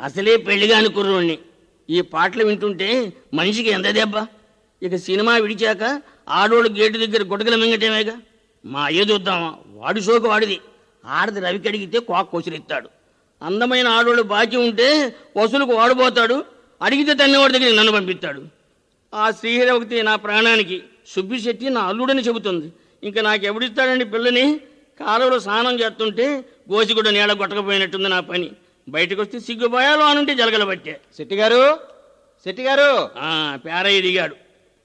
అసలే పెళ్ళిగాని కుర్రోడిని ఈ పాటలు వింటుంటే మనిషికి ఎంత దెబ్బ? ఇక సినిమా విడిచాక ఆడోళ్ళు గేటు దగ్గర గుటకల మింగటమేగా? మా అయ్య చూద్దామా? వాడి సోకు వాడిది. ఆడది రవికి అడిగితే కోక కొసిరిస్తాడు. అందమైన ఆడోళ్ళు బాకీ ఉంటే వసూలుకు వాడిపోతాడు అడిగితే తన్నేవాడి దగ్గరికి నన్ను పంపిస్తాడు. ఆ శ్రీహరవతి నా ప్రాణానికి సుబ్బిశెట్టి నా అల్లుడని చెబుతుంది. ఇంకా నాకెవడిస్తాడండి పిల్లని? కాలువలో స్నానం చేస్తుంటే గోసిగుడ్డ నీళ్ళ కొట్టకపోయినట్టుంది నా పని. బయటకు వస్తే సిగ్గుపోయాలో అనుంటే జలగల పట్టే శెట్టి గారు శెట్టి గారు. పేరయ్య దిగాడు.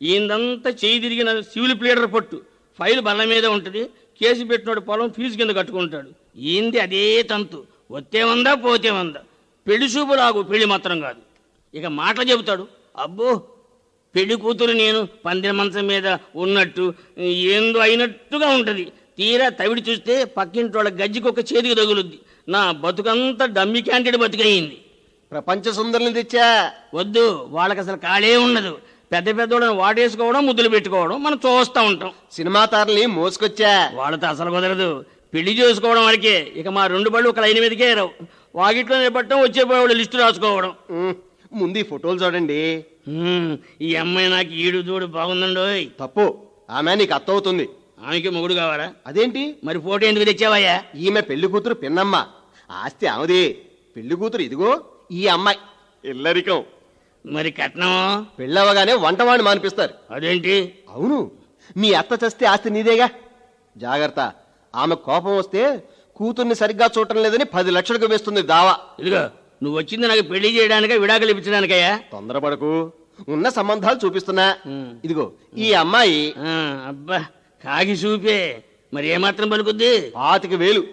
ఈయందంతా చేయి తిరిగిన సివిల్ ప్లేడర్ పట్టు. ఫైల్ బల్ల మీద ఉంటుంది. కేసు పెట్టినోడు పొలం ఫీజు కింద కట్టుకుంటాడు. ఈంది అదే తంతు. వస్తే ఉందా పోతే ఉందా పెళ్ళి చూపు లాగు పెళ్ళి మాత్రం కాదు. ఇక మాటలు చెబుతాడు. అబ్బో పెళ్ళి కూతురు నేను పందిరి మంచం మీద ఉన్నట్టు ఏందో అయినట్టుగా ఉంటది. తీరా తవిడి చూస్తే పక్కింటి వాళ్ళ గజ్జికొక్క చేతికి తగులుద్ది. నా బతుకంతా డమ్మి క్యాండిడేట్ బతుకయింది ప్రపంచ సుందరుని తెచ్చా? వద్దు వాళ్ళకి అసలు కాళే ఉండదు. పెద్ద పెద్దోళ్ళని వాటేసుకోవడం ముద్దులు పెట్టుకోవడం మనం చూస్తూ ఉంటాం. సినిమా తారల్ని మోసుకొచ్చా? వాళ్ళతో అసలు కుదరదు. పెళ్ళి చేసుకోవడం వరకే. ఇక మా రెండు బళ్ళు ఒక లైన్ మీదకే రావు వాకిట్లో నిలబట్టడం వచ్చే వాళ్ళు లిస్టు రాసుకోవడం. ముందు ఈ ఫోటోలు చూడండి. ఈ అమ్మాయి నాకు ఈడు దూడు బాగుందండోయ్. తప్పు. ఆమె నీకు అత్త అవుతుంది. ఆమెకి మొగుడు కావాలా? అదేంటి? మరి ఫోటో ఎందుకు తెచ్చావయ్యా? ఈమె పెళ్ళి కూతురు పిన్నమ్మ. ఆస్తి ఆమెది. పెళ్ళి కూతురు ఇదిగో ఈ అమ్మాయి. ఇల్లరికం. మరి కట్నం? పెళ్ళవగానే వంటవాణ్ణి మానిపిస్తారు. అదేంటి? అవును మీ అత్త చస్తే ఆస్తి నీదేగా? జాగ్రత్త ఆమె కోపం వస్తే కూతుర్ని సరిగ్గా చూడటం లేదని పది లక్షలకు వేస్తుంది దావా. ఇదిగో నువ్వు వచ్చింది నాకు పెళ్ళి చేయడానిక విడాకులు ఇప్పించడానికయ్యా తొందరపడకు ఉన్న సంబంధాలు చూపిస్తున్నా. ఇదిగో ఈ అమ్మాయి ఆ, అబ్బా కాకి చూపే. మరి ఏమాత్రం పలుకుద్ది? పాతిక వేలు.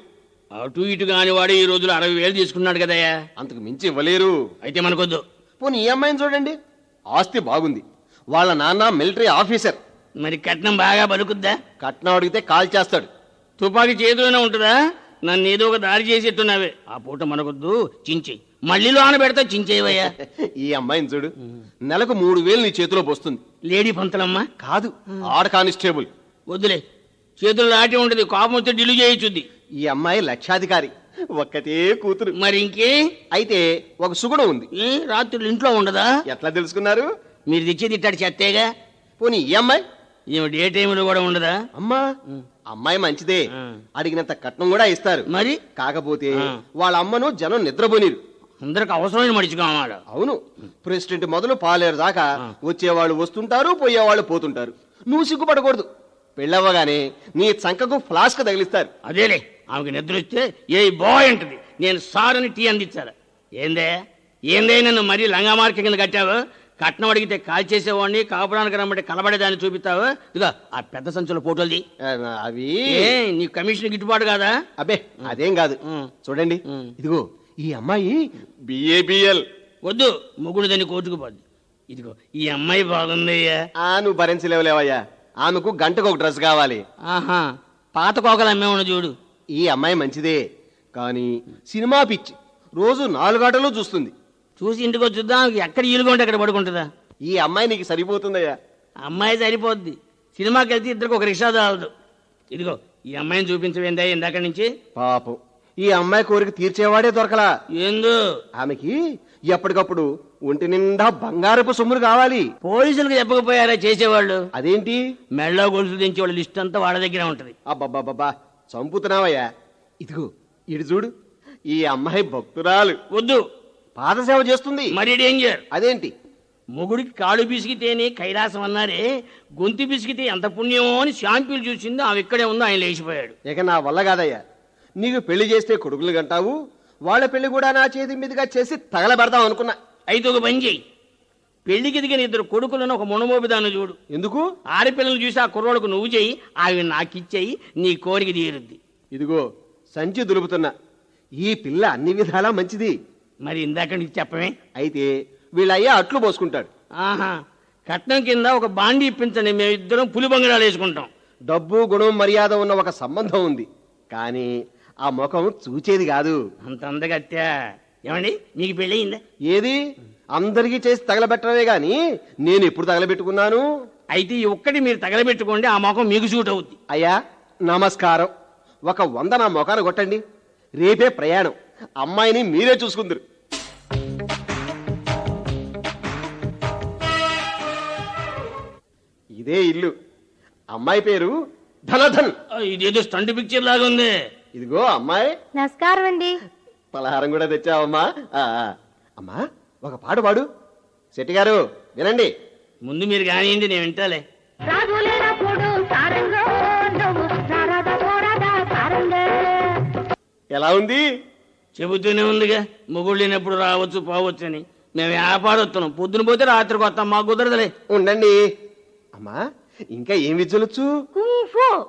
అటు ఇటు కాని వాడు ఈ రోజులు అరవై వేలు తీసుకున్నాడు కదయ్యా. అంతకు మించి ఇవ్వలేరు. అయితే మనకొద్దు. పోనీ ఈ అమ్మాయిని చూడండి. ఆస్తి బాగుంది. వాళ్ళ నాన్న మిలిటరీ ఆఫీసర్. మరి కట్నం బాగా పలుకుద్దా కట్నం అడిగితే కాల్ చేస్తాడు. తుపాకీ చేతిలోనే ఉంటుందా? నన్ను ఏదో ఒక దారి చేసేట్టున్నావే. ఆ పూట మనకొద్దు. చించేయి మళ్ళీ లోన పెడతా చించేవయ్యా. ఈ అమ్మాయిని చూడు. నెలకు మూడు వేలు నీ చేతిలో పోస్తుంది. లేడీ పంతలమ్మ. కాదు ఆడ కానిస్టేబుల్. వద్దులే. చేతులు దాటి ఉంటుంది. కోపం వస్తే డిలు చేయొచ్చుద్ది ఈ అమ్మాయి లక్షాధికారి. ఒక్కతే కూతురు. మరి ఇంకే? అయితే ఒక సుగుణం ఉంది. ఏ రాత్రులు ఇంట్లో ఉండదా? ఎట్లా తెలుసుకున్నారు? మీరు తెచ్చేది ఇట్టాడు చెత్తేగా? పోనీ ఈ అమ్మాయి? ఈమె డే టైంలో కూడా ఉండదా? అమ్మా అమ్మాయి మంచిదే. ఆ. అడిగినంత కట్నం కూడా ఇస్తారు. మరి? కాకపోతే ఆ. వాళ్ళ అమ్మను జనం నిద్రపోనీరు. అందరికి అవసరమైన మడిచి కావాలి అవును. ప్రెసిడెంట్ మొదలు పాలేరు దాకా. వచ్చేవాళ్ళు వస్తుంటారు పోయేవాళ్ళు పోతుంటారు. నువ్వు సిగ్గుపడకూడదు. పెళ్ళవ్వగానే నీ చంకకు ఫ్లాస్క్ తగిలిస్తారు. అదేలే. ఆమెకి నిద్ర వస్తే ఏ బాయ్ అంటది. నేను సార్ అని టీ అందించాలి. ఏందే? ఏందే నన్ను మరీ లంగా మార్కెట్ కింద కట్టావు? కట్నం అడిగితే కాల్ చేసేవాడిని కాపురానికి రమ్మంటే కలబడేదాన్ని చూపిస్తావు? ఇదిగో ఆ పెద్ద సంచుల ఫోటోలది. అవి నీ కమిషన్ గిట్టుబాటు కాదా? అబ్బే అదేం కాదు. చూడండి. ఇదిగో ఈ అమ్మాయి బిఏబిఎల్ వద్దు మొగుడు దాన్ని కోర్టుకు పోద్ది. ఇదిగో ఈ అమ్మాయి బాగుందయ్యా ఆ నువ్వు భరించలేవులేవయ్యా. ఆమెకు గంటకు ఒక డ్రెస్ కావాలి. ఆహా పాత కోకలు అమ్మేవాడు చూడు. ఈ అమ్మాయి మంచిదే. కానీ సినిమా పిచ్చి. రోజు నాలుగాటలు చూస్తుంది. చూసి ఇంటికి వచ్చుద్దాం ఎక్కడ ఈలుగుంటే అక్కడ పడుకుంటుందా? ఈ అమ్మాయి నీకు సరిపోతుందయ్యా. అమ్మాయి సరిపోద్ది. సినిమాకి వెళ్తే ఇద్దరికి ఒక రిక్షా చాలదు. ఇదిగో ఈ అమ్మాయిని చూపించవేందా ఇందాక నుంచి? పాపం. ఈ అమ్మాయి కోరిక తీర్చేవాడే దొరకలా. ఏందో ఆమెకి ఎప్పటికప్పుడు ఒంటి నిండా బంగారపు సొమ్ములు కావాలి. పోలీసులకు చెప్పకపోయారా చేసేవాళ్ళు? అదేంటి? మెళ్ళో గొలుసు దించే వాళ్ళ లిస్ట్ అంతా వాళ్ళ దగ్గర ఉంటది. అబ్బబ్బబ్బబ్బా. చంపుతున్నావయ్యా. ఇదిగో ఇటు చూడు. ఈ అమ్మాయి భక్తురాలు. వద్దు. పాదసేవ చేస్తుంది. మరి డేంజర్ అదేంటి? మొగుడికి కాళ్ళు పిసికితేనే కైలాసం అన్నారే గొంతు పిసికితే ఎంత పుణ్యమో అని షాంపీలు చూసింది ఆమె ఇక్కడే ఉందో ఆయన లేచిపోయాడు. ఇక నా వల్ల కాదయ్యా. నీకు పెళ్ళి చేస్తే కొడుకులు గంటావు వాళ్ళ పెళ్ళి కూడా నా చేతి మీదుగా చేసి తగలబెడదాం అనుకున్నా. అయితే ఒక పని చెయ్యి పెళ్ళికి దిగిన ఇద్దరు కొడుకులను ఒక మునమోబిదాన్ని చూడు. ఎందుకు? ఆడపిల్లలు చూసి ఆ కుర్రోళ్ళకు నువ్వు చెయ్యి అవి నాకిచ్చేయి నీ కోరిక తీరుద్ది. ఇదిగో సంచి దులుపుతున్నా. ఈ పిల్ల అన్ని విధాలా మంచిది. మరి ఇందాక నీకు చెప్పమే? అయితే వీళ్ళయ్యా అట్లు పోసుకుంటాడు. ఆహా కట్నం కింద ఒక బాండి ఇప్పించండి మేమిద్దరం పులి బంగారాలు వేసుకుంటాం. డబ్బు గుణం మర్యాద ఉన్న ఒక సంబంధం ఉంది. కానీ ఆ ముఖం చూచేది కాదు. అంత అందగత్యా ఏమండి మీకు పెళ్ళయిందా? ఏది? అందరికీ చేసి తగలబెట్టడమే గాని నేను ఎప్పుడు తగలబెట్టుకున్నాను? అయితే ఈ ఒక్కటి మీరు తగలబెట్టుకోండి ఆ మొఖం మీకు చూట అవుద్ది. అయ్యా నమస్కారం. ఒక వంద నా మొఖాన్ని కొట్టండి. రేపే ప్రయాణం. అమ్మాయిని మీరే చూసుకుందరు. ఇదే ఇల్లు. అమ్మాయి పేరు ధనధన్. ఇదేదో స్టంట్ పిక్చర్ లాగా ఉంది. ఇదిగో అమ్మాయి. నమస్కారం అండి. పలహారం కూడా తెచ్చావమ్మా. ఆ. అమ్మా ఒక పాడు పాడు. శెట్టి గారు వినండి. ముందు మీరు కానివ్వండి నేను వింటాలే. ఎలా ఉంది? చెబుతూనే ఉందిగా మొగుడు లేనప్పుడు రావచ్చు పోవచ్చు అని మేము వ్యాపారొస్తున్నాం పొద్దున పోతే రాత్రికి వస్తాం మాకు కుదరదులే. ఉండండి. అమ్మా ఇంకా ఏం విద్యలొచ్చు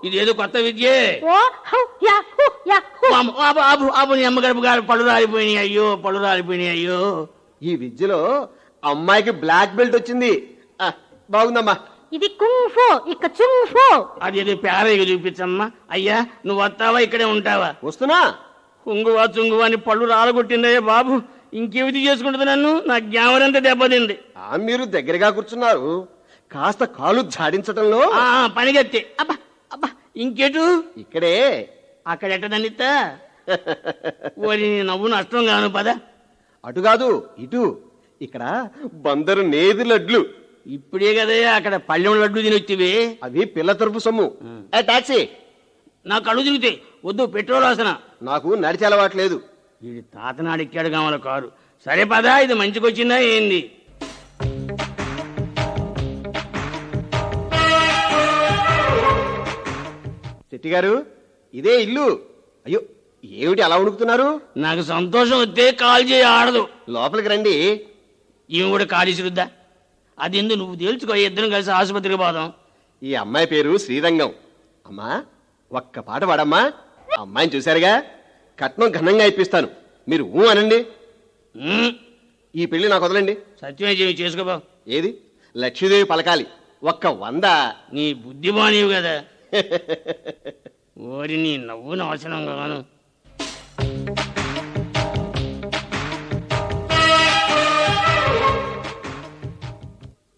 ఇదేదో కొత్త విద్యే. ఓ హౌ యా హు యా హు. ఆపు, ఆపు, ఆపు, ఆపు, నీ అమ్మగడుపు గారు పళ్ళు రాలిపోయినాయి అయ్యో పళ్ళు రాలిపోయినాయి అయ్యో. ఈ విద్యలో అమ్మాయికి బ్లాక్ బెల్ట్ వచ్చింది. ఆ, బాగుందమ్మా. ఇది కుంఫు ఇక చుంఫు. అది పేరయ్య చూపించమ్మా. అయ్యా నువ్వు వస్తావా? ఇక్కడే ఉంటావా? వస్తున్నా. కుంగువా చుంగువా అని పళ్ళు రాలగొట్టిందయ్యా బాబు. ఇంకేమిటి చేసుకుంటుంది నన్ను? నా జ్ఞావరంతా దెబ్బతింది. ఆ, మీరు దగ్గరగా కూర్చున్నారు. కాస్త కాలు జాడించటంలో. ఆ, పనిగత్తే అబ్బా అబ్బా. ఇంకెటు? ఇక్కడే. అక్కడ ఎట్టదన్నిత్తా ఓరి నీ నవ్వు నష్టం గాను పద. అటు కాదు ఇటు. ఇక్కడ బందరు నేది లడ్లు. ఇప్పుడే కదయ్యా అక్కడ పళ్ళెం లడ్డు తినొచ్చివే. అవి పిల్ల తరపు సొమ్ము. ఏ టాక్సీ. నా కళ్ళు తిరుగుతాయి. వద్దు పెట్రోల్ వాసన నాకు నడిచి అలవాట్లేదు వీడి తాతనాడు ఎక్కాడు కావాలి కారు. సరే పదా ఇది మంచికొచ్చిందా ఏంది? శెట్టి గారు ఇదే ఇల్లు. అయ్యో ఏమిటి అలా ఉణుకుతున్నారు నాకు సంతోషం వస్తే కాల్ చేయి ఆడదు. లోపలికి రండి. ఈమె కూడా కాల్ ఇసురుద్దా అది ఎందు నువ్వు తేల్చుకో ఇద్దరం కలిసి ఆసుపత్రికి పోదాం. ఈ అమ్మాయి పేరు శ్రీరంగం. అమ్మా ఒక్క పాట పాడమ్మా. అమ్మాయిని చూశారుగా? కట్నం ఘనంగా ఇప్పిస్తాను. మీరు ఊ అనండి. ఉమ్, ఈ పెళ్ళి నాకు వదలండి. సత్యమే చేయి చేసుకోబా ఏది? లక్ష్మీదేవి పలకాలి. ఒక్క వంద. నీ బుద్ధి బానివి కదా. ఓరి నీ నవ్వు నాశనం గాను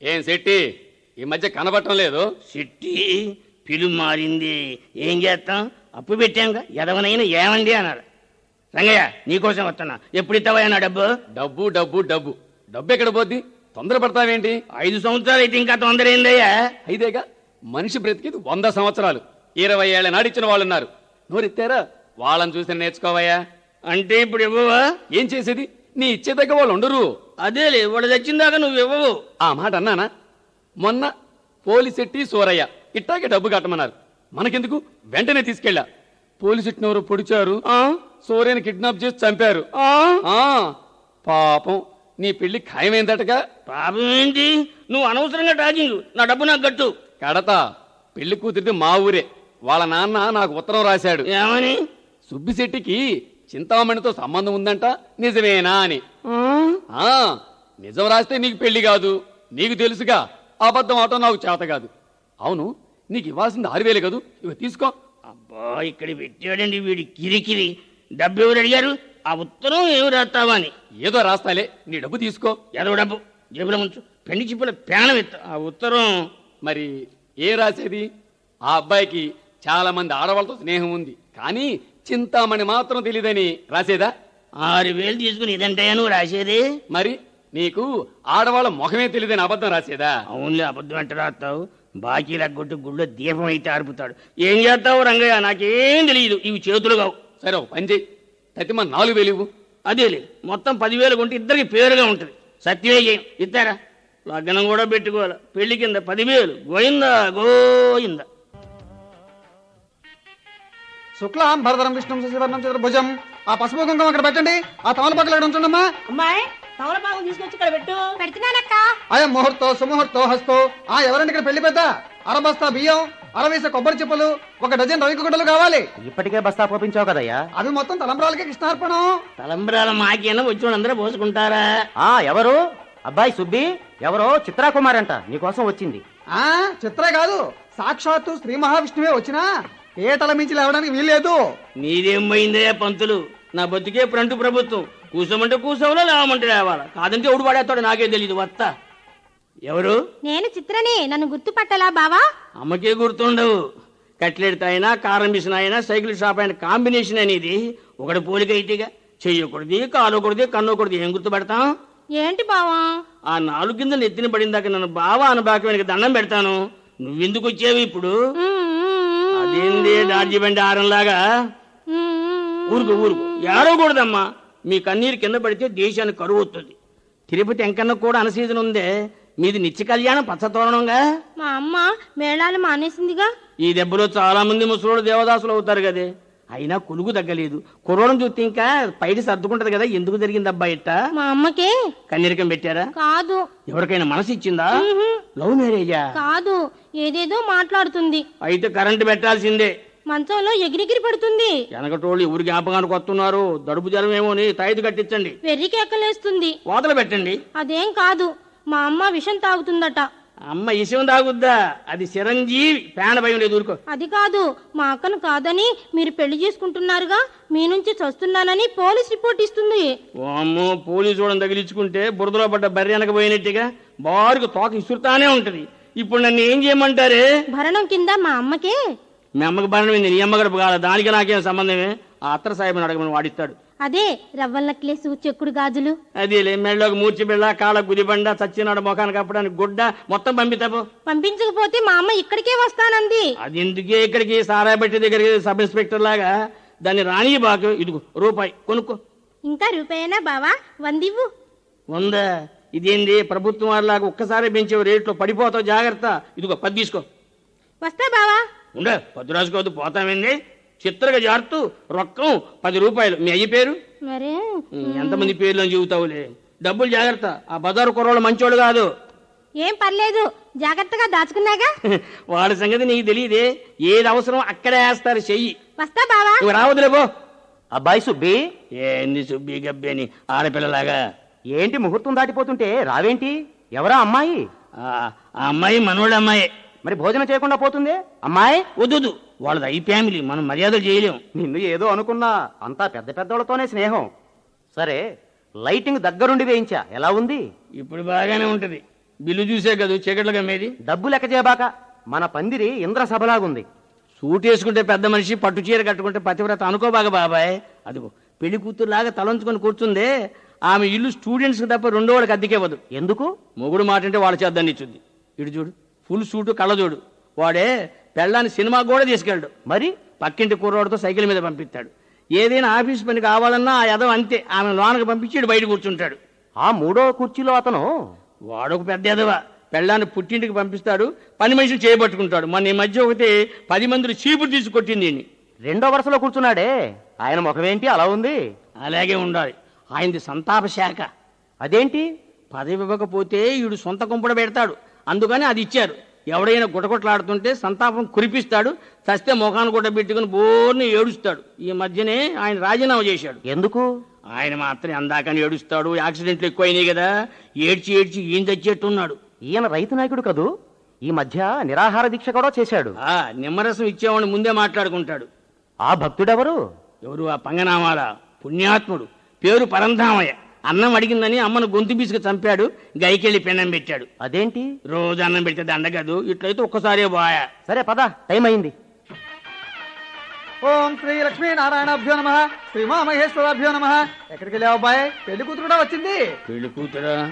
ఏం శెట్టి? ఈ మధ్య కనబడటం లేదు. సిట్టి పిలు మారింది. ఏం చేస్తాం? అప్పు పెట్టాంగా ఎదవనైనా ఏమండి అన్నాడు. రంగయ్య నీకోసం వస్తున్నా. ఎప్పుడు ఇస్తావా నా డబ్బు? డబ్బు డబ్బు డబ్బు. డబ్బు ఎక్కడ పోద్ది? తొందరపడతావేంటి ఐదు సంవత్సరాలు అయితే ఇంకా తొందర ఏందయ్యా ఐదేగా మనిషి బ్రతికేది వంద సంవత్సరాలు. ఇరవై ఏళ్ళ నాడిచ్చిన వాళ్ళు ఉన్నారు నోరెత్తారా? వాళ్ళని చూసి నేర్చుకోవయ్యా? అంటే ఇప్పుడు ఇవ్వవా? ఏం చేసేది? నీ ఇచ్చే దగ్గర వాళ్ళు ఉండరు. అదేలే వాడు తెచ్చిందాక నువ్వు ఇవ్వవు. ఆ మాట అన్నానా? మొన్న పోలిసెట్టి సూరయ్య ఇట్టాగే డబ్బు కట్టమన్నారు. మనకెందుకు? వెంటనే తీసుకెళ్ళా. పోలీసెట్టినెవరు పొడిచారు. ఆ? సూర్యని కిడ్నాప్ చేసి చంపారు. ఆ? ఆ పాపం నీ పెళ్ళి ఖాయమైందటగా? పాపం ఏంటి? నువ్వు అనవసరంగా టాకింగ్ నా డబ్బు నాకు గట్టు కడత పెళ్ళి కూతురిది మా ఊరే. వాళ్ళ నాన్న నాకు ఉత్తరం రాశాడు. ఏమని? సుబ్బిశెట్టికి చింతామణితో సంబంధం ఉందంట? నిజమేనా అని. నిజం రాస్తే నీకు పెళ్ళి కాదు. నీకు తెలుసుగా అబద్ధం అవటం నాకు చేత కాదు. అవును నీకు ఇవ్వాల్సింది ఆరు వేలు కదూ? ఇవి తీసుకో. అబ్బా ఇక్కడ పెట్టాడండి వీడి కిరికిరి. డబ్బు ఎవరు అడిగారు? ఆ ఉత్తరం ఏమి రాస్తావా అని. ఏదో రాస్తాలే నీ డబ్బు తీసుకో. ఎదవ డబ్బు జేబులో ఉంచు. పెళ్ళి చిప్పుల పేనం ఎత్త. ఆ ఉత్తరం మరి ఏ రాసేది? ఆ అబ్బాయికి చాలా మంది ఆడవాళ్ళతో స్నేహం ఉంది. కానీ చింతామణి మాత్రం తెలియదని రాసేదా? ఆరు వేలు తీసుకుని ఇదంటాయా నువ్వు రాసేది? మరి నీకు ఆడవాళ్ళ ముఖమే తెలియదని అబద్ధం రాసేదా? అవునులే అబద్ధం అంటే రాస్తావు. బాకీ లగ్గొట్టు గుళ్ళో దీపం అయితే ఆర్పుతాడు. ఏం చేస్తావు రంగయ్య? నాకేం తెలియదు ఇవి చేతులు కావు. సరే ఒక పని చేయి తతిమ నాలుగు వేలు ఇవ్వు. అదేలే మొత్తం పదివేలు కొంటే ఇద్దరికి పేరుగా ఉంటుంది. సత్యమే చేయం. ఇస్తారా? లగ్నం కూడా పెట్టుకోవాలి. పెళ్ళి కింద పదివేలు. గోయిందా గోయిందా శుక్లాం భరధరం విష్ణుం శశివర్ణం చతుర్భుజం. ఆ పసుపు కుంకుమ అక్కడ పెట్టండి. ఆ తమలపాకులు అక్కడ ఉంచండమ్మా? అమ్మాయి తీసుకొచ్చి ఇక్కడ పెట్టు. పెడుతున్నానక్క. అయం ముహూర్తో సుముహూర్తో హస్తో. ఆ ఎవరండి ఇక్కడ పెళ్ళి పెద్ద? అరబస్తా బియ్యం అరవీస కొబ్బరి చెప్పులు ఒక డజన్ రవికి గుడ్డలు కావాలి. ఇప్పటికే బస్తా పోపించావు కదయ్యా? అవి మొత్తం తలంబరాలకి కృష్ణార్పణం. తలంబరాల మాకేనా? వచ్చిన అందరూ పోసుకుంటారా? ఆ ఎవరు? అబ్బాయి సుబ్బి ఎవరో చిత్రాకుమార్ అంట నీకోసం వచ్చింది. ఆ చిత్రే కాదు. సాక్షాత్తు శ్రీ మహావిష్ణువే వచ్చినా? ఏటల మించి లేవడానికి వీల్లేదు. నీదేం పోయిందయ్యా పంతులు? నా బతికే ఫ్రంట్ ప్రభుత్వం. కూసమంటే కూసవలా లేవమంటే లేవాలా? కాదంటే ఎవడు పడేస్తాడు నాకే తెలియదు వత్త. ఎవరు? నేను చిత్రని నన్ను గుర్తుపట్టలా బావా? అమ్మకే గుర్తుండవు. కట్లెట్ అయినా కారం మిషన్ అయినా సైకిల్ షాప్ అయిన కాంబినేషన్ అనేది ఒకటి పోలిక అయితేగా చెయ్యకూడదు కాలకూడదు కన్నకూడదు ఏం గుర్తుపెడతాం? ఏంటి బావా? ఆ నాలుగు కింద నెత్తిన పడిందాక నన్ను బావా అనబాక వెనక దండం పెడతాను. నువ్వెందుకు వచ్చావు ఇప్పుడు? అదేంది డార్జీ బండి ఆరంలాగా. ఊరుకు ఊరుకు. ఏడవకూడదమ్మా. మీ కన్నీరు కింద పడితే దేశానికి కరువు వస్తుంది. తిరుపతి ఎంకన్న కూడా అనసీజన్ ఉందే. మీది నిత్య కళ్యాణం పచ్చతోరణంగా మా అమ్మ మేళాలు మానేసిందిగా. ఈ దెబ్బలో చాలా మంది ముసలోడు దేవదాసులు అవుతారు కదే. అయినా కొలుగు తగ్గలేదు. కుర్రోడం చూస్తే ఇంకా పైకి సర్దుకుంటది కదా ఎందుకు జరిగింది అబ్బా ఇట్ట? మా అమ్మకే కన్నీరకం పెట్టారా? కాదు. ఎవరికైనా మనసు ఇచ్చిందా. లవ్ మ్యారేజా? కాదు. ఏదేదో మాట్లాడుతుంది. అయితే కరెంటు పెట్టాల్సిందే. మంచంలో ఎగిరిగిరి పడుతుంది. వెనకటోళ్ళు ఎవరు జ్ఞాపకానికి వస్తున్నారు దడుపు జలం ఏమో అని తాయిది కట్టించండి. వెర్రి కేకలేస్తుంది కోతలు పెట్టండి. అదేం కాదు. మా అమ్మ విషం తాగుతుందట. అమ్మ ఇసం తాగుద్దా? అది చిరంజీవి. పేన భయం లేదు ఊరుకో. అది కాదు మా అక్కను కాదని మీరు పెళ్ళి చేసుకుంటున్నారుగా మీ నుంచి చస్తున్నానని పోలీస్ రిపోర్ట్ ఇస్తుంది. అమ్మో పోలీసు వాళ్ళని తగిలించుకుంటే బురదలో పడ్డ బర్రె వెనక పోయినట్టుగా బారుకు తోక ఇసురుతానే ఉంటది. ఇప్పుడు నన్ను ఏం చేయమంటారే? భరణం కింద మా అమ్మకే? మీ అమ్మకి భరణం నీ అమ్మ గడప కాదు? దానికి నాకేం సంబంధమే? ఆ అత్తర సాహిబుని అడగమని వాడిస్తాడు. అదే రవ్వల నెక్లెస్ చెక్కుడు గాజులు. అదేలే మెళ్ళలోకి మూర్చి బిళ్ళ కాళ్ళ గుదిబండ చచ్చినాడు ముఖానికి కప్పడానికి గుడ్డ మొత్తం పంపితాపు. పంపించకపోతే మా అమ్మ ఇక్కడికే వస్తానంది. అది ఎందుకే ఇక్కడికి? సారాయి బట్టి దగ్గరికి సబ్ ఇన్స్పెక్టర్ లాగా దాన్ని రాని బాకు ఇదిగో రూపాయి కొనుక్కో. ఇంకా రూపాయేనా బావా? వందివ్వు. ఉందా ఇదేంది? ప్రభుత్వం వాళ్ళలాగా ఒక్కసారి పెంచే రేట్లో పడిపోతావు జాగ్రత్త. ఇదిగో పది తీసుకో. వస్తా బావా. ఉండే పది రాసుకోవద్దు పోతామేంది చిత్రగా జారుతూ రొక్కం పది రూపాయలు. మీ అయ్య పేరు? ఎంతమంది పేర్లు అని చెబుతావులే. డబ్బులు జాగ్రత్త. ఆ బజారు కుర్రోళ్ళు మంచోడు కాదు. ఏం పర్లేదు. జాగ్రత్తగా దాచుకున్నాగా? వాడి సంగతి నీకు తెలియదే. ఏది అవసరం అక్కడే వేస్తారు చెయ్యి. వస్తా బావా. నువ్వు రావద్దులే పో. అబ్బాయి సుబ్బి. ఏంది సుబ్బి గబ్బి అని ఆడపిల్లలాగా. ఏంటి ముహూర్తం దాటిపోతుంటే రావేంటి? ఎవరా అమ్మాయి? ఆ ఆ అమ్మాయి మనోళ్ళ అమ్మాయి మరి భోజనం చేయకుండా పోతుంది? అమ్మాయి? వద్దు. వాళ్ళది అయి ఫ్యామిలీ మనం మర్యాదలు చేయలేం. నిన్ను ఏదో అనుకున్నా అంతా పెద్ద పెద్దోళ్ళతోనే స్నేహం. సరే లైటింగ్ దగ్గరుండి వేయించా. ఎలా ఉంది? ఇప్పుడు బాగానే ఉంటది. బిల్లు చూసే కదా చీకట్లు కమ్మేది? డబ్బు లెక్క చేయబాక మన పందిరి ఇంద్ర సభలాగుంది సూట్ వేసుకుంటే పెద్ద మనిషి పట్టు చీర కట్టుకుంటే పతివ్రత అనుకోబాగా బాబాయ్. అదిగో పెళ్ళి కూతురులాగా తలంచుకొని కూర్చుందే ఆమె ఇల్లు స్టూడెంట్స్కి తప్ప రెండో వాడికి అద్దెకేవదు ఎందుకు? మొగుడు మాట అంటే వాళ్ళ చేద్దాన్ని ఇచ్చుద్ది. ఇటు చూడు ఫుల్ సూటు కళ్ళజోడు. వాడే పెళ్ళాన్ని సినిమా కూడా తీసుకెళ్ళడు. మరి పక్కింటి కుర్రోడితో సైకిల్ మీద పంపిస్తాడు. ఏదైనా ఆఫీస్ పని కావాలన్నా ఆ యదవ అంతే. ఆమె లోనకి పంపించి బయట కూర్చుంటాడు. ఆ మూడో కుర్చీలో అతను? వాడొక పెద్ద ఎదవ పెళ్ళాన్ని పుట్టింటికి పంపిస్తాడు. పని మనుషులు చేయబట్టుకుంటాడు మన ఈ మధ్య ఒకటి పది మంది చీపురు తీసి కొట్టింది ఈయన్ని. రెండో వరుసలో కూర్చున్నాడే. ఆయన ముఖమేంటి? అలా ఉంది? అలాగే ఉండాలి. ఆయనది సంతాప శాఖ. అదేంటి? పదవి ఇవ్వకపోతే ఈడు సొంత కుంపడ పెడతాడు. అందుకని అది ఇచ్చారు. ఎవడైనా గుటకొట్లాడుతుంటే సంతాపం కురిపిస్తాడు చస్తే ముఖాన్ని గుట్ట పెట్టుకుని బోర్ని ఏడుస్తాడు. ఈ మధ్యనే ఆయన రాజీనామా చేశాడు. ఎందుకు? ఆయన మాత్రం అందాకని ఏడుస్తాడు యాక్సిడెంట్లు ఎక్కువైనాయి కదా ఏడ్చి ఏడ్చి ఈయన తెచ్చేట్టున్నాడు. ఈయన రైతు నాయకుడు కదూ? ఈ మధ్య నిరాహార దీక్ష కూడా చేశాడు. ఆ నిమ్మరసం ఇచ్చేవాడిని ముందే మాట్లాడుకుంటాడు. ఆ భక్తుడెవరు? ఎవరు? ఆ పంగనామాల పుణ్యాత్ముడు. పేరు పరంధామయ్య. అన్నం అడిగిందని అమ్మను గొంతు బీసుకు చంపాడు గైకెళ్ళి పెన్నం పెట్టాడు. అదేంటి? రోజు అన్నం పెడితే దండగదు ఇట్లయితే ఒక్కసారే బాయా సరే పద టైం అయింది. ఓం శ్రీ లక్ష్మీ నారాయణాభ్యో నమ శ్రీ మహేశ్వరాభ్యో నమ. ఎక్కడికి వెళ్ళావు అబ్బాయి? పెళ్ళి కూతురు కూడా వచ్చింది? పెళ్ళి కూతురా?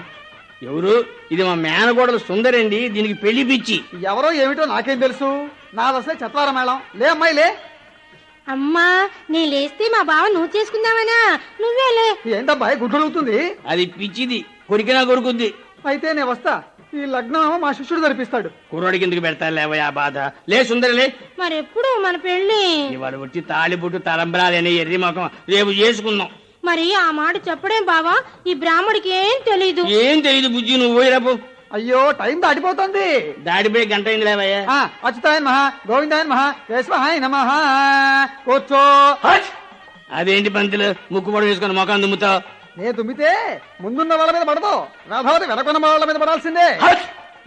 ఎవరు? ఇది మా మేనగోడలు సుందరండి దీనికి పెళ్ళి పిచ్చి. ఎవరో ఏమిటో నాకేం తెలుసు? నాదసలే చత్వార మేళం. లే అమ్మాయి లే. అమ్మా నీ లేస్తే మా బావ నువ్వు చేసుకుందామనా? నువ్వేలే ఏంటబ్బాయి గుడ్డలుగుతుంది అది పిచ్చిది కొరికినా కొరుకుద్ది అయితే నేను వస్తా. ఈ లగ్నం మా శిష్యుడు జరిపిస్తాడు. కుర్రోడికి ఎందుకు పెడతా లేవయా బాధ? లే సుందరలే మరెప్పుడు మన పెళ్ళి? ఇవాళ వచ్చి తాళిబుట్టు తలంబరాలని ఎర్రి ముఖం రేపు చేసుకుందాం. మరి ఆ మాట చెప్పడేం బావా? ఈ బ్రాహ్మడికి ఏం తెలీదు? ఏం తెలియదు బుజ్జి నువ్వు పోయిరాపు అయ్యో టైం దాటిపోతుంది. దాడిపోయి గంట అయింది లేవయ్యా. ఆ, అచ్యుతాయన్ మహా గోవిందాయన్ మహా కేశవాయ నమ. కూర్చో. అదేంటి పంతులు ముక్కు పొడ వేసుకొని ముఖం దుమ్ముతావు? నేను తుమ్మితే ముందున్న వాళ్ళ మీద పడదు రాధావతి వెనకున్న వాళ్ళ మీద పడాల్సిందే.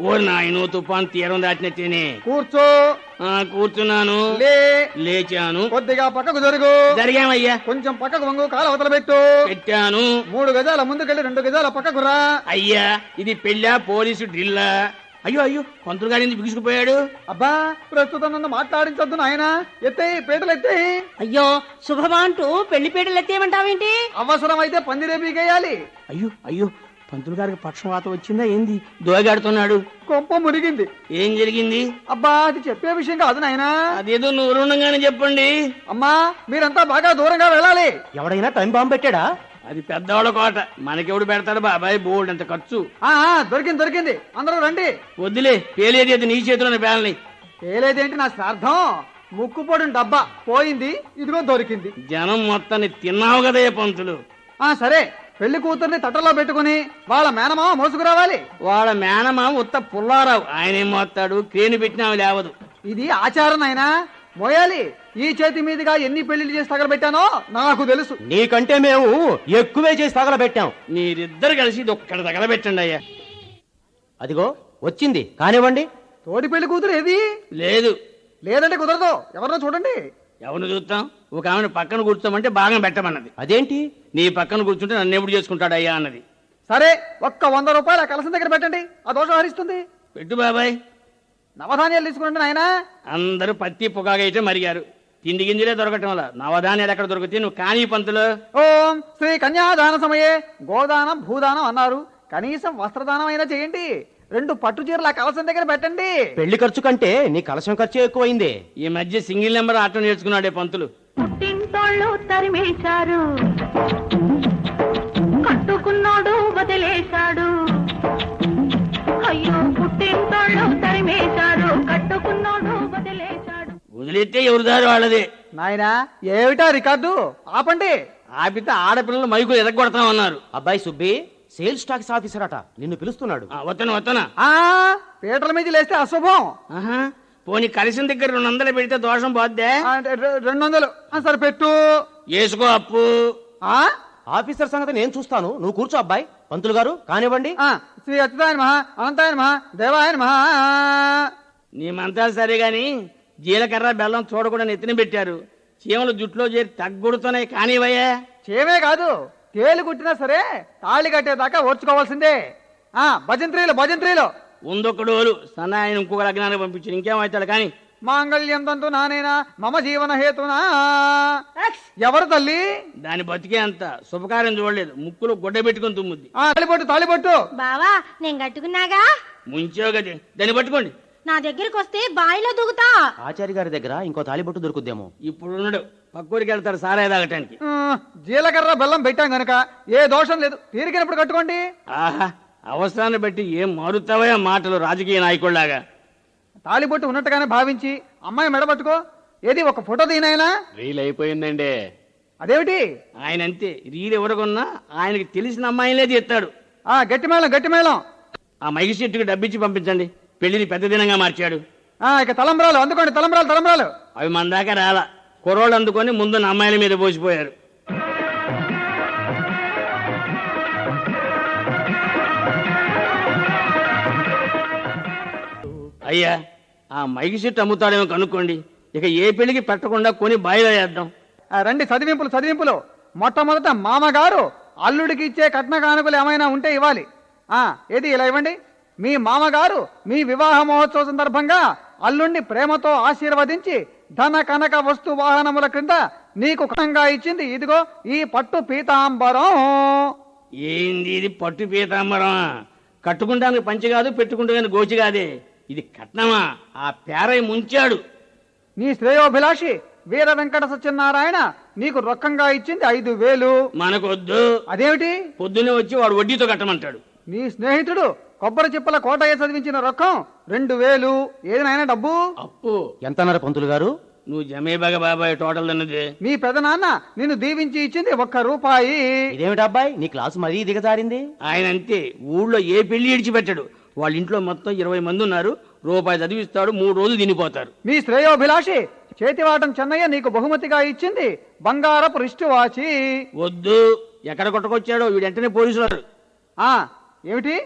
ఓ నాయను తుఫాన్ తీరం దాటినట్టేనే కూర్చో. ఆ, కూర్చున్నాను. లే. లేచాను. కొద్దిగా పక్కకు జరుగు. జరిగామయ్యా. కొంచెం పక్కకు వంగు కాలు అవతల పెట్టు. పెట్టాను. మూడు గజాల ముందుకెళ్ళి రెండు గజాల పక్కకు రా. అయ్యా ఇది పెళ్ళా పోలీసు డ్రిల్లా? అయ్యో అయ్యో గారి ఎందుకు బిగుసుకుపోయాడు? అబ్బా ప్రస్తుతం నన్ను మాట్లాడించొద్దు నాయన. ఎత్తేయి పీటలు ఎత్తేయి అయ్యో శుభమా అంటూ పెళ్ళి పీటలు ఎత్తేయమంటావేంటి అవసరం అయితే పందిరే పీకేయాలి అయ్యో అయ్యో పంతులు గారికి పక్షవాత వచ్చిందా? ఏంది? దోగాడుతున్నాడు. కొంప మునిగింది ఏం జరిగింది? అబ్బా అది చెప్పే విషయం కాదు నాయనా. అదేదో నువ్వు రుణంగానే చెప్పండి. అమ్మా మీరంతా బాగా దూరంగా వెళ్ళాలి. ఎవడైనా టైం బాంబు పెట్టాడా? అది పెద్దవాళ్ళ కోట. మనకెవడు పెడతాడు బాబాయ్? బోల్డ్ అంత ఖర్చు. ఆ ఆ, దొరికింది దొరికింది. అందరూ రండి. వద్దులే పేలేది అది నీ చేతిలోనే పేలని. ఏలేదేంటి నా శ్రార్థం ముక్కుపొడిన డబ్బా పోయింది ఇదిగో దొరికింది. జనం మొత్తాన్ని తిన్నావు కదయ్య పంతులు. ఆ సరే. పెళ్ళి కూతుర్ని తట్టలో పెట్టుకుని వాళ్ళ మేనమామ మోసుకురావాలి. వాళ్ళ మేనమా ఉత్త పుల్లారావు. ఆయనేం మోస్తాడు? క్రేణి పెట్టినా లేవదు. ఇది ఆచారం నాయనా. మోయాలి. ఈ చేతి మీదుగా ఎన్ని పెళ్ళిళ్ళు చేసి తగలబెట్టానో నాకు తెలుసు. నీకంటే మేము ఎక్కువే చేసి తగలబెట్టాం. మీరిద్దరు కలిసి ఇది ఒక్కడ తగలబెట్టండి అయ్యా. అదిగో వచ్చింది. కానివ్వండి. తోడి పెళ్ళి కూతురు ఏది? లేదు. లేదంటే కుదరదు. ఎవరినో చూడండి. ఎవరిని చూస్తాం? ఒక ఆమెను పక్కన కూర్చోమంటే బాగా పెట్టమన్నది. అదేంటి? నీ పక్కన కూర్చుంటే నన్ను ఎప్పుడు చేసుకుంటాడు అయ్యా అన్నది. సరే ఒక్క వంద రూపాయలు ఆ కలసం దగ్గర పెట్టండి. ఆ దోషం హరిస్తుంది పెట్టు బాబాయ్. నవధాన్యాలు తీసుకురండి నాయనా. అందరూ పత్తి పొగాగా అయితే మరిగారు. తిండి గింజలే దొరకటం వల్ల. నవధాన్యాలు ఎక్కడ దొరుకుతాయి? నువ్వు కానీ పంతులు. ఓం శ్రీ కన్యాదాన సమయే గోదానం భూదానం అన్నారు. కనీసం వస్త్రదానం అయినా చేయండి. రెండు పట్టు చీరలు ఆ కలసం దగ్గర పెట్టండి. పెళ్ళి ఖర్చు కంటే నీ కలశం ఖర్చు ఎక్కువైంది. ఈ మధ్య సింగిల్ నెంబర్ ఆటో నేర్చుకున్నాడే పంతులు. పుట్టింటోళ్ళు తరిమేశారు కట్టుకున్నోడు వదిలేశాడు. అయ్యో పుట్టింటోళ్ళు తరిమేశారు కట్టుకున్నోడు వదిలేశాడు. వదిలేస్తే ఎవరి దారి వాళ్ళదే? నాయనా ఏమిటా రికార్డు? ఆపండి. ఆపితే ఆడపిల్లలు మైకులు ఎరగొడతామన్నారు. అబ్బాయి సుబ్బి సేల్స్ టాక్స్ ఆఫీసర్ అట. నిన్ను పిలుస్తున్నాడు. వత్తనా ఆ పీటల మీద లేస్తే అశుభం. ఆహా పోనీ కలిసిన దగ్గర రెండు వందలు పెడితే దోషం పోద్దే? రెండు వందలు. ఆ, సరే పెట్టు. వేసుకో అప్పు. ఆ? ఆఫీసర్ సంగతి నేను చూస్తాను. నువ్వు కూర్చో అబ్బాయి. పంతులు గారు కానివ్వండి. ఆ, శ్రీ అచ్యుతాయన మహా అనంతాయన మహా దేవాయన మహా నీ మంత్రాలు సరే గాని జీలకర్ర బెల్లం చూడకుండా నెత్తిన పెట్టారు. చీమలు జుట్లో చేరి తగ్గుడుతున్నాయి కానివయ్యా. చేమే కాదు. తేలు కుట్టినా సరే తాళి కట్టేదాకా ఓర్చుకోవాల్సిందే. ఆ భజంత్రీలు భజంత్రీలు. ఉందొక్కడోలు సన్నాయన ఇంకొక లగ్నానికి పంపించారు. ఇంకేమవుతాడు కానీ? మాంగళ్యం తంతు నానేనా మమ జీవన హేతునా? ఎవరు తల్లి? దాని బతికే అంత శుభకార్యం చూడలేదు. ముక్కులు గుడ్డ పెట్టుకొని తుమ్ముద్ది. ఆ తాళిబొట్టు తాళిబొట్టు బావా నేను కట్టుకున్నాగా? ముంచో గది దాన్ని పట్టుకోండి. నా దగ్గరికి వస్తే బావిలో దూకుతా. ఆచార్య గారి దగ్గర ఇంకో తాలిబొట్టు దొరుకుద్దేమో. ఇప్పుడు ఉన్నాడు. పక్కూరికి వెళ్తారు సారాయి తాగటానికి. ఆ, జీలకర్ర బెల్లం పెట్టాం గనక ఏ దోషం లేదు. తీరికినప్పుడు కట్టుకోండి. ఆహా అవసరాన్ని బట్టి ఏం మారుతావా మాటలు రాజకీయ నాయకుల్లాగా. తాళిబొట్టు ఉన్నట్టుగానే భావించి అమ్మాయి మెడబట్టుకో. ఏది ఒక ఫోటో తీనాయనా రీల్ అయిపోయిందండి. అదేమిటి? ఆయన అంతే. రీలు ఎవరికొన్నా ఆయనకి తెలిసిన అమ్మాయిలే తీస్తాడు. ఆ గట్టి మేళం గట్టి మేళం ఆ మైకి చెట్టుకి డబ్బిచ్చి పంపించండి. పెళ్ళిని పెద్ద దినంగా మార్చాడు. ఆ ఇక తలంబ్రాలు అందుకోండి తలంబ్రాలు తలంబ్రాలు. అవి మన దాకా రాలా. కుర్రోళ్ళు అందుకొని ముందు అమ్మాయిల మీద పోసిపోయారు. అయ్యా ఆ మైకి చెట్టు అమ్ముతాడేమో కనుక్కోండి. ఇక ఏ పెళ్ళికి పెట్టకుండా కొని బాయిలో వేద్దాం రండి చదివింపులు చదివింపులు. మొట్టమొదట మామగారు అల్లుడికి ఇచ్చే కట్న కానుకలు ఏమైనా ఉంటే ఇవ్వాలి. ఆ ఏది ఇలా ఇవ్వండి? మీ మామగారు మీ వివాహ మహోత్సవ సందర్భంగా అల్లుణ్ణి ప్రేమతో ఆశీర్వదించి ధన కనక వస్తు వాహనముల క్రింద నీకు కనంగా ఇచ్చింది ఇదిగో ఈ పట్టు పీతాంబరం. ఏంది ఇది పట్టు పీతాంబరం? కట్టుకుంటానికి పంచి కాదు పెట్టుకుంటానికి గోచి కాదే. ఇది కట్నమా? ఆ పేరై ముంచాడు. నీ శ్రేయోభిలాషి వీర వెంకట సత్యనారాయణ నీకు రొక్కంగా ఇచ్చింది ఐదు వేలు. మనకొద్దు. అదేమిటి? పొద్దున్నే వచ్చి వాడు వడ్డీతో కట్టమంటాడు. నీ స్నేహితుడు కొబ్బరి చిప్పల కోటయ్య చదివించిన రొక్కం రెండు వేలు. ఏదైనా డబ్బు? అప్పు. ఎంతన్నారు పంతులు గారు? నువ్వు జమేబాగ బాబాయ్ టోటల్ అన్నది మీ పెదనాన్న నిన్ను దీవించి ఇచ్చింది ఒక్క రూపాయి. ఇదేమిటి అబ్బాయి? నీ క్లాసు మరీ దిగజారింది. ఆయన అంతే. ఊళ్ళో ఏ పెళ్ళి ఇడిచిపెట్టాడు. వాళ్ళ ఇంట్లో మొత్తం ఇరవై మంది ఉన్నారు. రూపాయి చదివిస్తాడు మూడు రోజులు తినిపోతారు. నీ శ్రేయోభిలాషి చేతివాటం చెన్నయ్య నీకు బహుమతిగా ఇచ్చింది. బంగారపు రిస్టు వాచి వద్దు. ఎక్కడ కొట్టకొచ్చాడో వీడు వెంటనే పోలీసులు. ఆ ఏమిటి?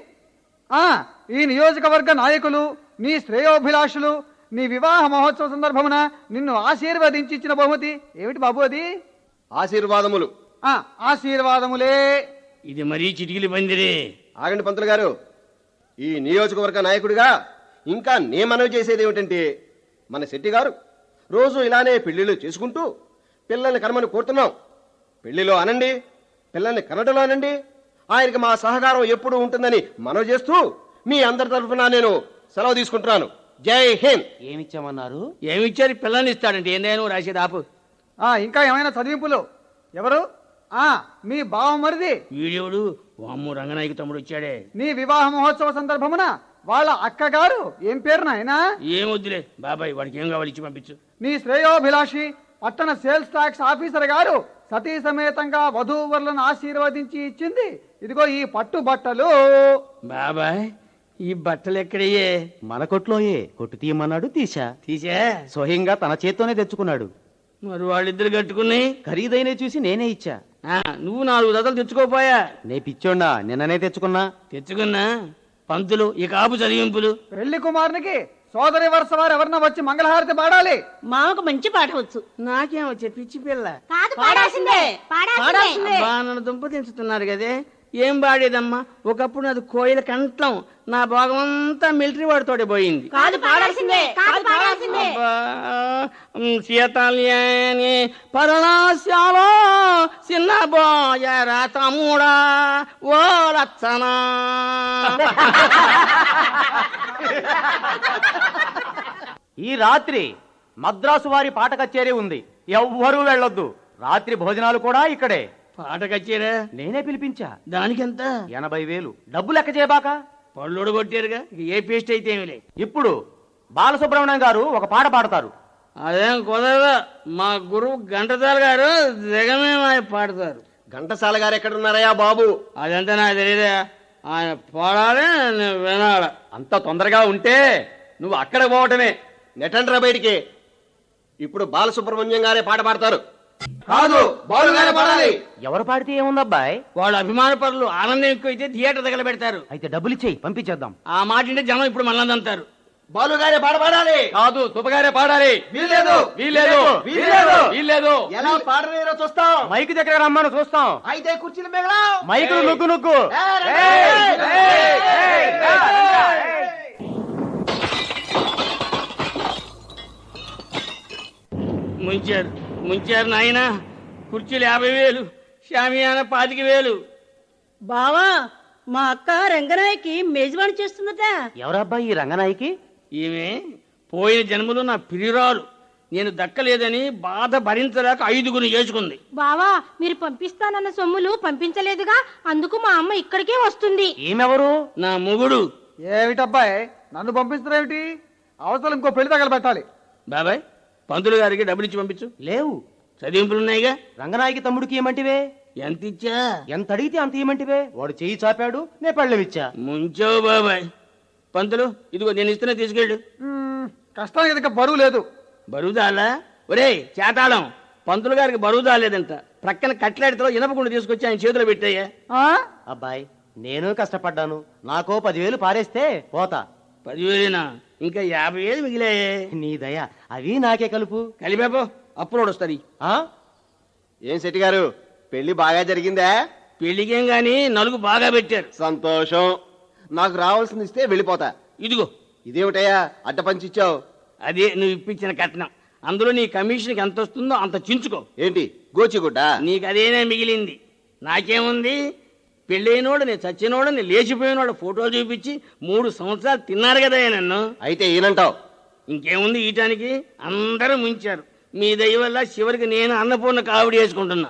ఈ నియోజకవర్గ నాయకులు నీ శ్రేయోభిలాషులు నీ వివాహ మహోత్సవ సందర్భమున నిన్ను ఆశీర్వదించి ఇచ్చిన బహుమతి ఏమిటి బాబు అది? ఆశీర్వాదములు. ఆ ఆశీర్వాదములే. ఇది మరీ చిటికిలి పందిరే. ఆగండి పంతులు గారు. ఈ నియోజకవర్గ నాయకుడిగా ఇంకా నే మనవి చేసేది ఏమిటంటే మన శెట్టి గారు రోజు ఇలానే పెళ్ళిళ్ళు చేసుకుంటూ పిల్లల్ని కనమని కోరుతున్నాం. పెళ్ళిలో అనండి పిల్లల్ని కనడలో అనండి ఆయనకి మా సహకారం ఎప్పుడు ఉంటుందని మనవి చేస్తూ మీ అందరి తరఫున నేను సెలవు తీసుకుంటున్నాను. జై హింద్. ఏమిచ్చామన్నారు? ఏమిచ్చారు? ఈ పిల్లని ఇస్తాడంటే ఏందేను రాసేది ఆపు. ఆ ఇంకా ఏమైనా చదివింపులు? ఎవరు? ఆ మీ బావమరిది వీడియోడు వామ్ము రంగనాయకి తమ్ముడు వచ్చాడే. నీ వివాహ మహోత్సవ సందర్భమున వాళ్ళ అక్కగారు ఏం పేరు నాయనా ఏం వద్దులే. బాబాయ్ వాడికి ఏం కావాలి ఇచ్చి పంపించు. నీ శ్రేయోభిలాషి పట్టణ సేల్స్ టాక్స్ ఆఫీసర్ గారు సతీ సమేతంగా వధూవరులను ఆశీర్వదించి ఇచ్చింది. ఇదిగో ఈ పట్టు బట్టలు. బాబాయ్ ఈ బట్టలు ఎక్కడయ్యే మన కొట్లోయే కొట్టు తీయమన్నాడు తీసా తీసే స్వయంగా తన చేత్తోనే తెచ్చుకున్నాడు. మరి వాళ్ళిద్దరు కట్టుకున్నాయి ఖరీదైన చూసి నేనే ఇచ్చా. ఆ, నువ్వు నాలుగు దతలు తెచ్చుకోపోయా? నే పిచ్చోండా నిన్ననే తెచ్చుకున్నా. తెచ్చుకున్నా? పంతులు ఈ కాపు చదివింపులు. పెళ్ళి కుమారునికి సోదరి వరుస వారు ఎవరన్నా వచ్చి మంగళహారతి పాడాలి. మామకు మంచి పాట వచ్చు. నాకేం వచ్చే పిచ్చి పిల్ల. కాదు పాడాల్సిందే. దుంప తెంచుతున్నారు కదే. ఏం పాడేదమ్మా ఒకప్పుడు నాది కోయిల కంఠం. నా భాగమంతా మిలిటరీ వాడితోటే పోయింది. సీతాల్యాని పరనాశాలో చిన్న బోయరా తమ్ముడా ఓ లచ్చనా. ఈ రాత్రి మద్రాసు వారి పాట కచేరీ ఉంది. ఎవ్వరూ వెళ్ళొద్దు. రాత్రి భోజనాలు కూడా ఇక్కడే. పాట కచ్చారా? నేనే పిలిపించా. దానికెంత? ఎనభై వేలు. డబ్బు లెక్క చేయబాక. పళ్ళోడు కొట్టారుగా? ఇక ఏ పేస్ట్ అయితే ఏమిలే? ఇప్పుడు బాలసుబ్రహ్మణ్యం గారు ఒక పాట పాడతారు. అదేం కుదరదు. మా గురువు గంటసాల గారు దిగమే పాడతారు. ఘంటసాల గారు ఎక్కడున్నారయ్యా బాబు? అదంతా నాకు తెలియదా ఆయన పాడాలి నేను వినాలి. అంత తొందరగా ఉంటే నువ్వు అక్కడ పోవటమే. నెటండ్రా బయటికి. ఇప్పుడు బాలసుబ్రహ్మణ్యం గారే పాట పాడతారు. కాదు బాలు గారే పాడాలి. ఎవరు పాడితే ఏముందబ్బాయ్? వాళ్ళ అభిమాన పరులు ఆనందం ఎక్కువైతే థియేటర్ దగ్గర పెడతారు అయితే డబ్బులు ఇచ్చేయి పంపించేద్దాం. ఆ మాట అంటే జనం ఇప్పుడు మళ్ళీ అంటారు బాలు గారే పాట పాడాలి. కాదు తుపగారే పాడాలి. వీల్లేదు. వీల్లేదు. వీల్లేదు. వీల్లేదు. ఎలా పాడలేరో చూస్తాం? మైక్ దగ్గర రమ్మని చూస్తాం. అయితే కుర్చీలు మిగలాం మైకులు నొక్కు నొక్కు ముంచారు. ముంచారు నాయన. కుర్చీలు యాభై వేలు షామియాన పాతిక వేలు. బావా మా అక్క రంగనాయకి మేజబాని చేస్తుందట ఎవరబ్బాయి ఈ రంగనాయకి? ఈమె పోయిన జన్మలో నా ప్రియురాలు. నేను దక్కలేదని బాధ భరించలేక ఐదుగురు చేసుకుంది బావా మీరు పంపిస్తానన్న సొమ్ములు పంపించలేదుగా అందుకు మా అమ్మ ఇక్కడికే వస్తుంది. ఈమెవరు? నా మొగుడు. ఏమిటబ్బాయి నన్ను పంపిస్తున్నారేమిటి అవసరం ఇంకో పెళ్ళి తగలబెట్టాలి. బాబాయ్ పంతులు గారికి డబ్బులు ఇచ్చి పంపించు. లేవు. చదివింపులు ఉన్నాయిగా రంగనాయకి తమ్ముడికి ఏమంటివే? ఎంత ఇచ్చా ఎంత అడిగితే అంత ఏమంటివే? వాడు చెయ్యి చాపాడు నే పళ్ళెం ఇచ్చా. ముంచావు బాబాయ్. పంతులు ఇదిగో నేను ఇస్తున్నా తీసుకెళ్ళు. కష్టానికి ఇక బరువు లేదు. బరువు దాలా? ఒరే చేతాళం. పంతులు గారికి బరువు దాలేదంట. ప్రక్కన కట్లాడితో ఇనపకుండా తీసుకొచ్చి ఆయన చేతిలో పెట్టాయా ఆ? అబ్బాయి నేను కష్టపడ్డాను. నాకో పదివేలు పారేస్తే పోతా. పదివేలేనా ఇంకా యాభై వేలు మిగిలాయే నీ దయ అవి నాకే కలుపు. కలిపేపో అప్లోడ్ వస్తుంది ఆ? ఏం శెట్టి గారు పెళ్ళి బాగా జరిగిందా? పెళ్ళికేం గాని నలుగు బాగా పెట్టారు. సంతోషం. నాకు రావాల్సింది ఇస్తే వెళ్ళిపోతా. ఇదిగో. ఇదేమిటయ్యా అడ్డ పంచిచ్చావు అదే నువ్వు ఇప్పించిన కట్నం. అందులో నీ కమిషన్కి ఎంత వస్తుందో అంత చించుకో. ఏంటి గోచిగుడ్డ? నీకు అదేనే మిగిలింది. నాకేముంది? పెళ్ళైనోడు నేను చచ్చినోడు నేను లేచిపోయినోడు ఫోటోలు చూపించి మూడు సంవత్సరాలు తిన్నారు కదా నన్ను. అయితే ఈనంటావు ఇంకేముంది ఈటానికి? అందరూ ముంచారు. మీ దయ వల్ల చివరికి నేను అన్నపూర్ణ కావిడి వేసుకుంటున్నా.